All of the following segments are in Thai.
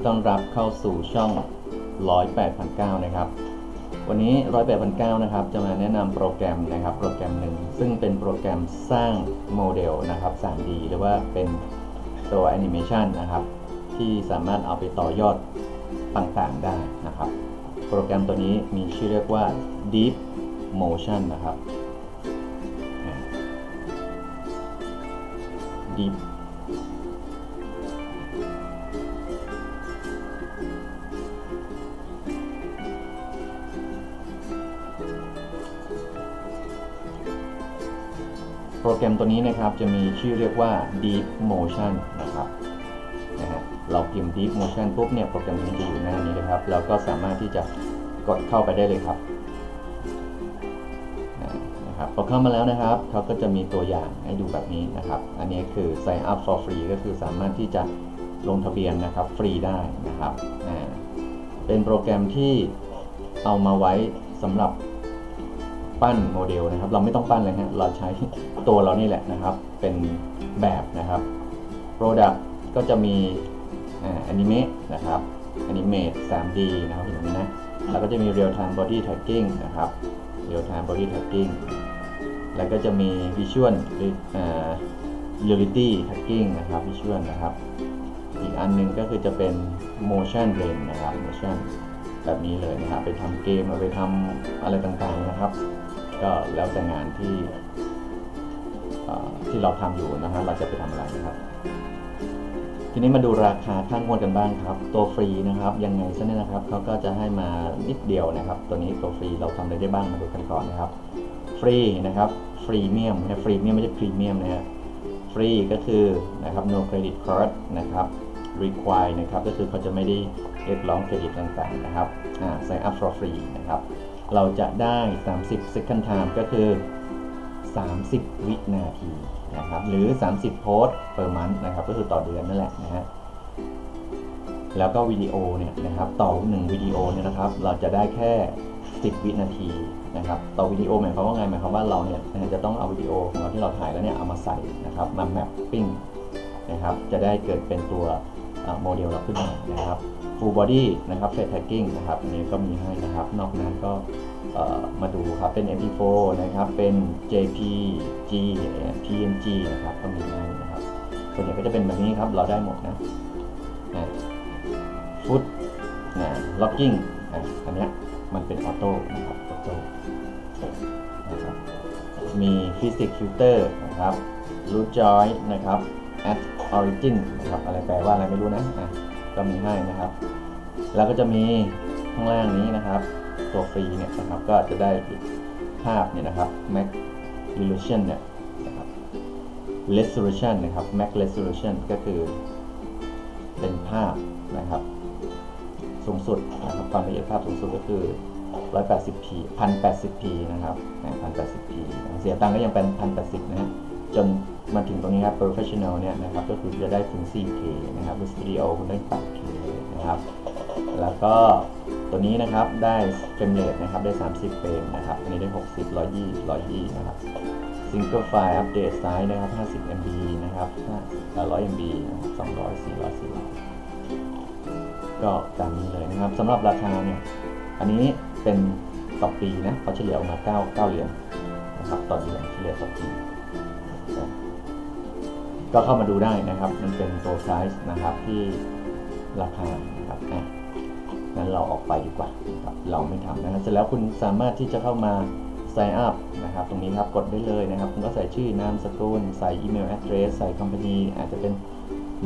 ีต้อนรับเข้าสู่ช่อง 108,900 นะครับ วันนี้ 108,900 นะครับ จะมาแนะนำโปรแกรมนะครับ โปรแกรมหนึ่ง ซึ่งเป็นโปรแกรมสร้างโมเดลนะครับ 3D หรือว่าเป็นตัวแอนิเมชันนะครับ ที่สามารถเอาไปต่อยอดต่างๆได้นะครับ โปรแกรมตัวนี้มีชื่อเรียกว่า Deep Motion นะครับ Deep โปรแกรมตัวนี้นะครับจะมีชื่อเรียกว่า Deep Motion นะครับนะฮะเราพิมพ์ Deep Motion ปุ๊บเนี่ยโปรแกรมนี้จะอยู่หน้านี้นะครับ เราก็สามารถที่จะกดเข้าไปได้เลยครับนะครับพอเข้ามาแล้วนะครับเขาก็จะมีตัวอย่างให้ดูแบบนี้นะครับ อันนี้คือ sign up for free ก็คือสามารถที่จะลงทะเบียนนะครับฟรีได้นะครับเป็นโปรแกรมที่เอามาไว้สำหรับปั้นโมเดลนะครับ เราไม่ต้องปั้นเลยฮะเราใช้ ตัวเรานี่แหละนะครับ เป็นแบบนะครับ Product ก็จะมีอนิเมะนะครับ Animate 3D นะครับอย่างนี้นะ แล้วก็จะมี Real Time Body Tracking นะครับ Real Time Body Tracking แล้วก็จะมี Visual หรืออ่า Reality Tracking นะครับ Visual นะครับ อีกอันหนึงก็คือจะเป็น Motion Blend นะครับ Motion แบบนี้เลยนะครับ ไปทำเกมเอาไปทำอะไรต่างๆนะครับ ก็แล้วแต่งานที่ ที่เราทำอยู่นะฮะเราจะไปทำอะไรนะครับ ทีนี้มาดูราคาค่างวดกันบ้างครับ ตัวฟรีนะครับยังไงซะเนี่ยนะครับเขาก็จะให้มานิดเดียวนะครับ ตัวนี้ตัวฟรีเราทำอะไรได้บ้างมาดูกันก่อนนะครับ ฟรีนะครับฟรีเมียมนะฟรีเมียมไม่ใช่พรีเมียมนะฮะฟรีก็คือนะครับ no credit card นะครับ require นะครับก็คือเขาจะไม่ได้เรียกร้องเครดิตต่างๆนะครับอ่า sign up for free นะครับ เราจะได้ 30 second time ก็คือ 30 วินาทีนะครับหรือ 30 โพสต์ per month นะครับก็คือต่อเดือนนั่นแหละนะฮะแล้วก็วิดีโอเนี่ยนะครับต่อ1วิดีโอเนี่ยนะครับเราจะได้แค่ 10 วินาทีนะครับต่อวิดีโอหมายความว่าไงหมายความว่าเราเนี่ยจะต้องเอาวิดีโอของเราที่เราถ่ายแล้วเนี่ยเอามาใส่นะครับมาแมปปิ้งนะครับจะได้เกิดเป็นตัวโมเดลเราขึ้นมานะครับ full body นะครับ face tagging นะครับอันนี้ก็มีให้นะครับ นอกนั้นก็ มาดูครับเป็น MP4 นะครับ เป็น JPG PNG นะครับก็มีให้นะครับส่วนใหญ่ก็จะเป็นแบบนี้ครับเราได้หมดนะนะฟุตนะ locking อะอันนี้มันเป็นออโต้นะครับออโต้นะครับมี physics filter นะครับ root joint นะครับ add origin นะครับอะไรแปลว่าอะไรไม่รู้นะอะก็มีให้นะครับ แล้วก็จะมีข้างล่างนี้นะครับ ตัวฟรีเนี่ยนะครับก็จะได้ภาพเนี่ยนะครับ max resolution เนี่ยนะครับ resolution นะครับ max resolution ก็คือเป็นภาพนะครับสูงสุดนะครับความละเอียดภาพสูงสุดก็คือ 180p 1080p นะครับ 1080p เสียตังก็ยังเป็น 1080 นะจนมาถึงตรงนี้ครับ professional เนี่ยนะครับ ก็คือจะได้ถึง 4K นะครับ studio คุณได้ 8K นะครับ แล้วก็ ตัวนี้นะครับได้เฟรมเรทนะครับได้ 30 เฟรมนะครับอันนี้ได้ 60 120 120นะครับ single file update size นะครับ 50 MB นะครับ100 MB 200 400 400 ก็ตามนี้เลยนะครับสำหรับราคาเนี่ยอันนี้เป็นต่อปีนะเขาเฉลี่ยออกมา 9 9 เหรียญนะครับต่อเดือนเฉลี่ยต่อปีก็เข้ามาดูได้นะครับ มันเป็นตัวไซส์นะครับที่ราคานะครับอะ งั้นเราออกไปดีกว่าครับเราไม่ทำนะครับเสร็จแล้วคุณสามารถที่จะเข้ามา sign up นะครับ ตรงนี้ครับกดได้เลยนะครับ คุณก็ใส่ชื่อนามสกุลใส่อีเมล address ใส่ company อาจจะเป็น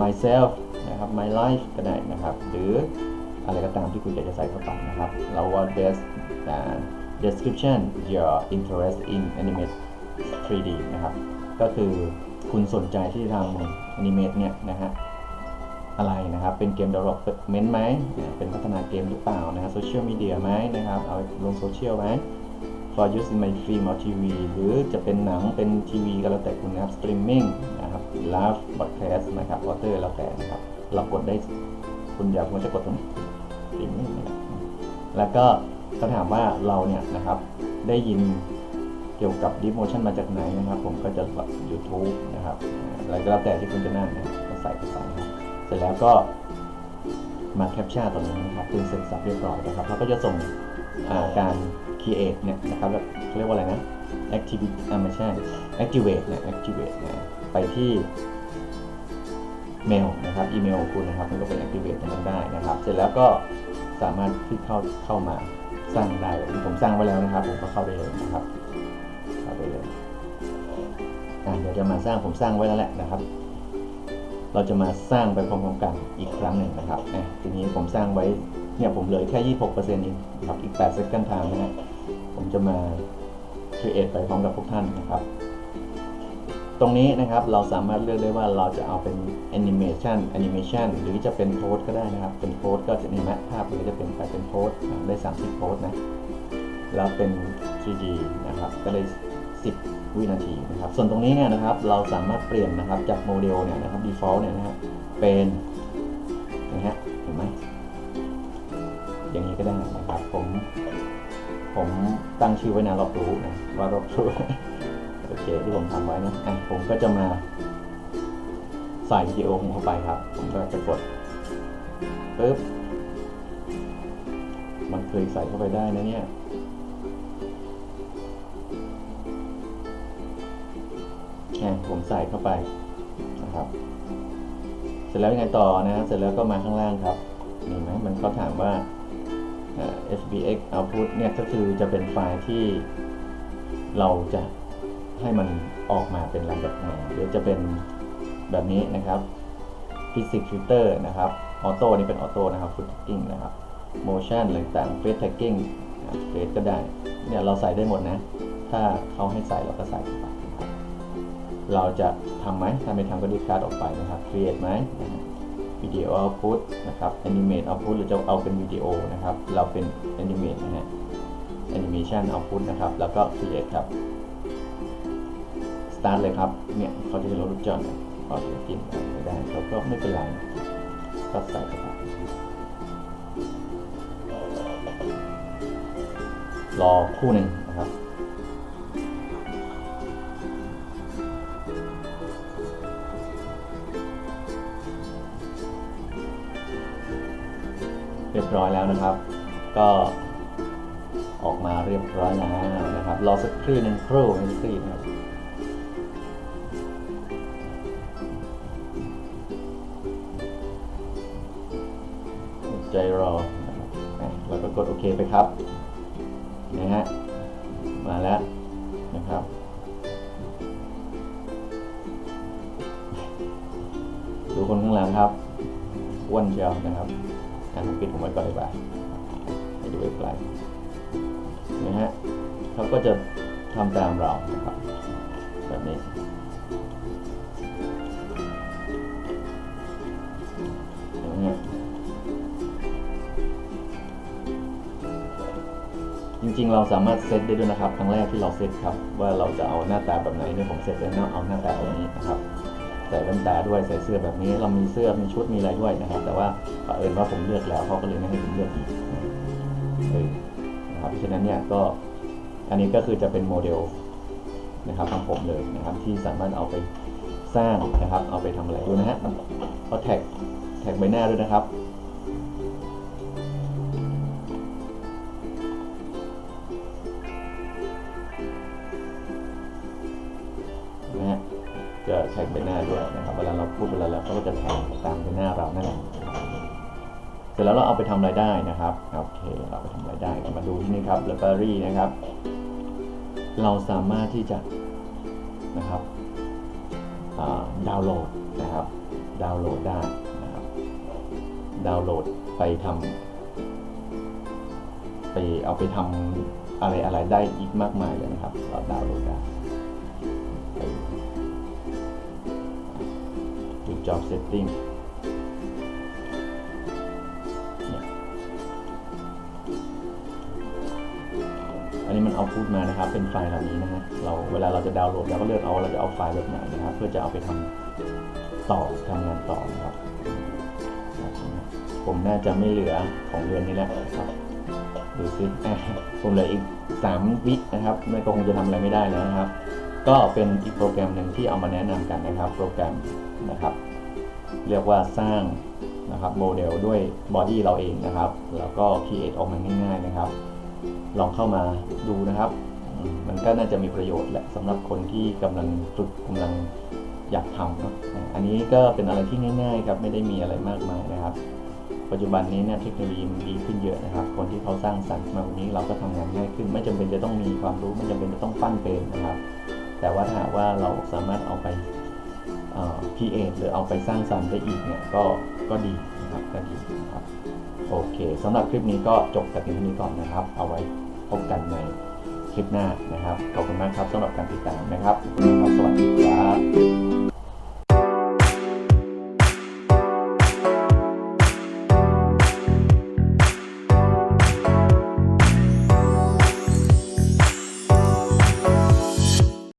myself นะครับ my life ก็ได้นะครับ หรืออะไรก็ตามที่คุณอยากจะใส่เข้าไปนะครับ เราว่า des uh, description your interest in animate 3D นะครับ ก็คือคุณสนใจที่จะทำอนิเมตเนี่ยนะฮะ อะไรนะครับ เป็นเกม development ไหม เป็นพัฒนาเกมหรือเปล่านะฮะโซเชียลมีเดียไหมนะครับ เอาลงโซเชียลไหม for use in my film or TV หรือจะเป็นหนังเป็นทีวีก็แล้วแต่คุณนะครับ streaming นะครับ live broadcast นะครับ water แล้วแต่นะครับ เรากดได้คุณอยากคุณจะกดตรงนี้ streaming นะครับแล้วก็เขาถามว่าเราเนี่ยนะครับ ได้ยินเกี่ยวกับ Deep Motion มาจากไหนนะครับ ผมก็จะแบบ YouTube นะครับอะไรก็แล้วแต่ที่คุณจะนั่นนะก็ใส่ไปนะครับ ร็จแล้วก็มาแคปชั่นตรงนี้นะครับเป็นเสร็จสับเรียบร้อยนะครับเขาก็จะส่งการ create เนี่ยนะครับแล้วเขาเรียกว่าอะไรนะ activity อ่าไม่ใช่ activate เนี่ย activate เนี่ยไปที่เมลนะครับอีเมลของคุณนะครับมันก็เป็น activate ตรงนั้นได้นะครับ เสร็จแล้วก็สามารถที่เข้าเข้ามาสร้างได้ผมสร้างไว้แล้วนะครับ ผมก็เข้าได้เลยนะครับเข้าได้เลยอะเดี๋ยวจะมาสร้างผมสร้างไว้แล้วแหละนะครับ เราจะมาสร้างไปพร้อมๆกันอีกครั้งหนึ่งนะครับนะทีนี้ผมสร้างไว้เนี่ยผมเหลือแค่ 26%เองครับอีก8 second time นะฮะผมจะมา create ไปพร้อมกับพวกท่านนะครับ ตรงนี้นะครับเราสามารถเลือกได้ว่าเราจะเอาเป็น animation animation หรือจะเป็นโพสก็ได้นะครับ เป็นโพสก็จะมีแมภาพหรือจะเป็นไปเป็นโพสได้ 30 โพสนะ แล้วเป็น 3D นะครับ ก็ได้ 10 วินาทีนะครับ ส่วนตรงนี้เนี่ยนะครับเราสามารถเปลี่ยนนะครับจากโมเดลเนี่ยนะครับ default เนี่ยนะฮะเป็นนะฮะเห็นไหมอย่างนี้ก็ได้นะครับผมผมตั้งชื่อไว้นะรอบรู้นะว่ารอบรู้โอเคที่ผมทำไว้นะอะผมก็จะมาใส่วิดีโอผมเข้าไปครับ ผมก็จะกดปึ๊บมันเคยใส่เข้าไปได้นะเนี่ย ผมใส่เข้าไปนะครับ เสร็จแล้วยังไงต่อนะเสร็จแล้วก็มาข้างล่างครับนี่ไหมมันก็ถามว่า SBX output เนี่ยก็คือจะเป็นไฟล์ที่เราจะให้มันออกมาเป็นลำดับมาเดี๋ยวจะเป็นแบบนี้นะครับ Physics Filter นะครับ Auto นี่เป็น Auto นะครับ Foot Tagging นะครับ Motion อะไรต่างๆ Face Tagging Face ก็ได้ เนี่ยเราใส่ได้หมดนะ ถ้าเขาให้ใส่เราก็ใส่เข้าไป เราจะทำไหมถ้าไม่ทำก็ดีการ์ดออกไปนะครับ Create ไหมนะฮะ Video Output นะครับ Animate Output หรือจะเอาเป็นวิดีโอนะครับ เราเป็น Animate นะฮะ Animation Output นะครับ แล้วก็ Create ครับสตาร์ทเลยครับ เนี่ยเขาจะเห็นรถลูกจอดเสียเขาจะกินไม่ได้เขาก็ไม่เป็นไรก็ใส่เข้าไปรอคู่หนึ่งนะครับ นะครับรอสักครู่หนึ่งครู่ไม่ใช่ครู่นะครับใจรอนะครับอะแล้วก็กดโอเคไปครับนะฮะมาแล้วนะครับ ดูคนข้างหลังครับอ้วนเชียวนะครับอะผมปิดผมไว้ก่อนดีกว่าให้ดูไกลๆนะฮะเขาก็จะ ทำตามเรานะครับแบบนี้จริงๆ เราสามารถเซตได้ด้วยนะครับ ครั้งแรกที่เราเซตครับ ว่าเราจะเอาหน้าตาแบบไหนเนี่ยผมเซตไว้นาะเอาหน้าตาแบบนี้นะครับใส่แว่นตาด้วยใส่เสื้อแบบนี้ เรามีเสื้อมีชุดมีอะไรด้วยนะครับ แต่ว่าเผอิญว่าผมเลือกแล้วเขาก็เลยไม่ให้ผมเลือกอีกเออนะครับเพราะฉะนั้นเนี่ยก็ อันนี้ก็คือจะเป็นโมเดลนะครับของผมเลยนะครับที่สามารถเอาไปสร้างนะครับ เอาไปทำอะไรดูนะฮะเขาแท็กแท็กใบหน้าด้วยนะครับนะฮะจะแท็กใบหน้าด้วยนะครับเวลาเราพูดเวลาเราก็จะแท็กตามใบหน้าเรานั่นแหละเสร็จแล้วเราเอาไปทำอะไรได้นะครับโอเคเราไปทำอะไรได้มาดูที่นี่ครับไลบรารีนะครับ เราสามารถที่จะนะครับดาวน์โหลดนะครับดาวน์โหลดได้นะครับดาวน์โหลดไปทำไปเอาไปทำอะไรอะไรได้อีกมากมายเลยนะครับเราดาวน์โหลดได้ดู job setting เอาพูดมานะครับ เป็นไฟล์เหล่านี้นะฮะเราเวลาเราจะดาวน์โหลดเราก็เลือกเอาเราจะเอาไฟล์แบบไหนนะครับ เพื่อจะเอาไปทำต่อทำงานต่อนะครับ ผมน่าจะไม่เหลือของเดือนนี้แล้วนะครับดูซิผมเหลืออีก 3 วินะครับไม่ก็คงจะทำอะไรไม่ได้แล้วนะครับ ก็เป็นอีกโปรแกรมหนึ่งที่เอามาแนะนำกันนะครับ โปรแกรมนะครับ เรียกว่าสร้างนะครับโมเดลด้วยบอดี้เราเองนะครับ แล้วก็ค r e เอทออกมาง่ายๆนะครับ ลองเข้ามาดูนะครับ มันก็น่าจะมีประโยชน์แหละสำหรับคนที่กำลังฝึกกำลังอยากทำเนาะอันนี้ก็เป็นอะไรที่ง่ายๆครับไม่ได้มีอะไรมากมายนะครับ ปัจจุบันนี้เนี่ยเทคโนโลยีมันดีขึ้นเยอะนะครับ คนที่เขาสร้างสรรค์มาวันนี้เราก็ทำงานง่ายขึ้น ไม่จำเป็นจะต้องมีความรู้ไม่จำเป็นจะต้องปั้นเป็นนะครับ แต่ว่าถ้าว่าเราสามารถเอาไปพีเอหรือเอาไปสร้างสรรค์ได้อีกเนี่ยก็ก็ดี นะครับก็ดีนะครับ โอเคสำหรับคลิปนี้ก็จบแต่เพียงเท่านี้ก่อนนะครับ เอาไว้พบกันในคลิปหน้านะครับ ขอบคุณมากครับสำหรับการติดตามนะครับขอบคุณครับสวัสดีครับ